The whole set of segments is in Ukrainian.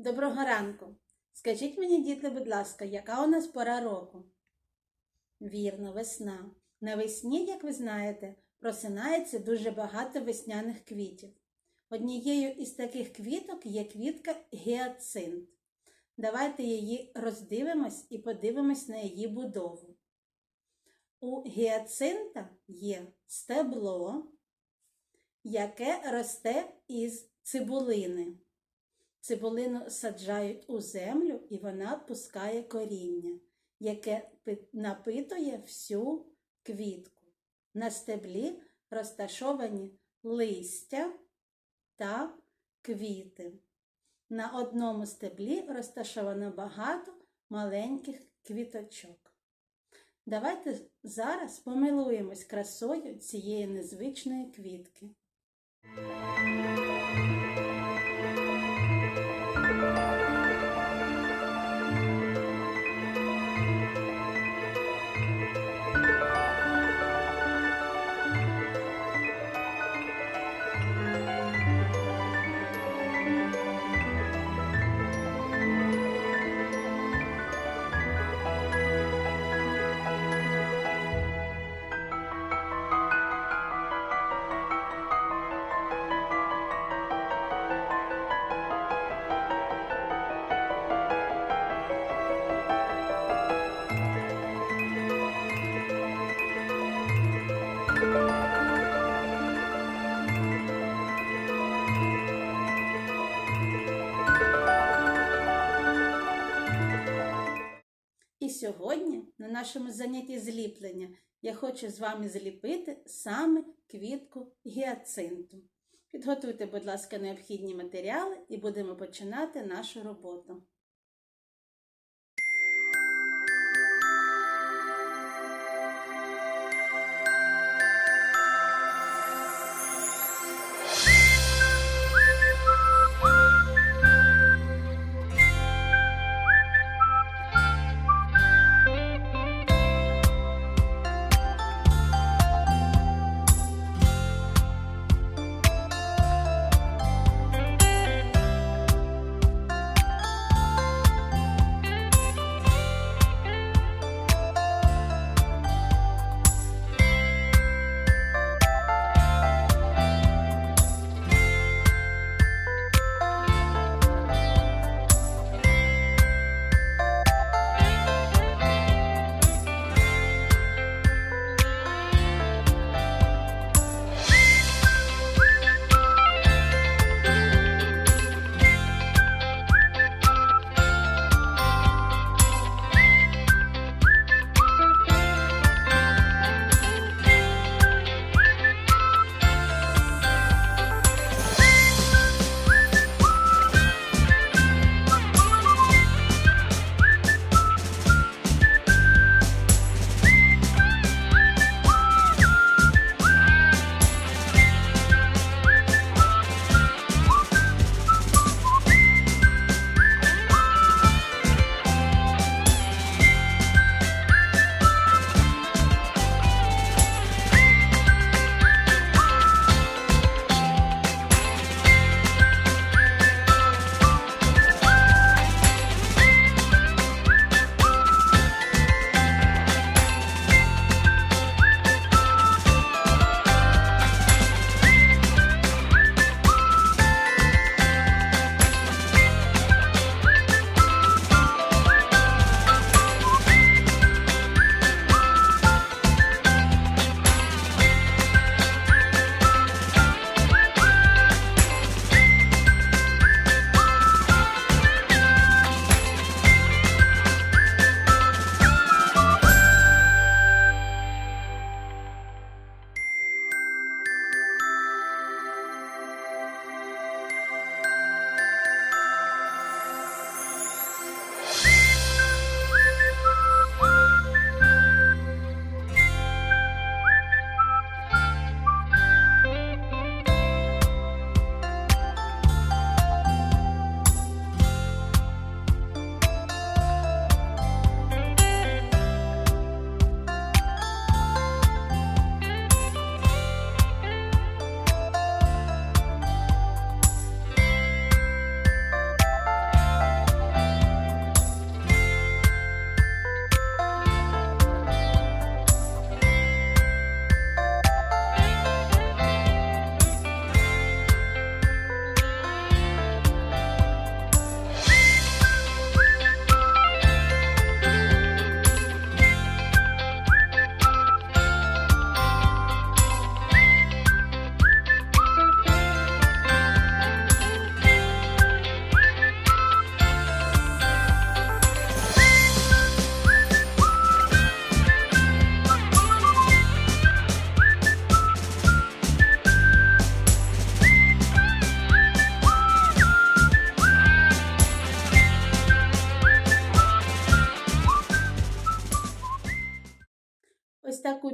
Доброго ранку. Скажіть мені, діти, будь ласка, яка у нас пора року? Вірно, весна. Навесні, як ви знаєте, просинається дуже багато весняних квітів. Однією із таких квіток є квітка гіацинт. Давайте її роздивимось і подивимось на її будову. У гіацинта є стебло, яке росте із цибулини. Цибулину саджають у землю і вона пускає коріння, яке напитує всю квітку. На стеблі розташовані листя та квіти. На одному стеблі розташовано багато маленьких квіточок. Давайте зараз помилуємось красою цієї незвичної квітки. Нашому занятті зліплення я хочу з вами зліпити саме квітку гіацинту. Підготуйте, будь ласка, необхідні матеріали і будемо починати нашу роботу.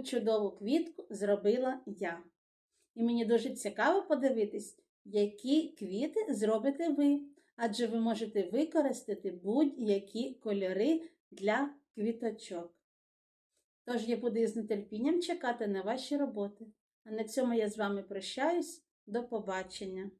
Чудову квітку зробила я. І мені дуже цікаво подивитись, які квіти зробите ви, адже ви можете використати будь-які кольори для квіточок. Тож я буду із нетерпінням чекати на ваші роботи. А на цьому я з вами прощаюсь. До побачення!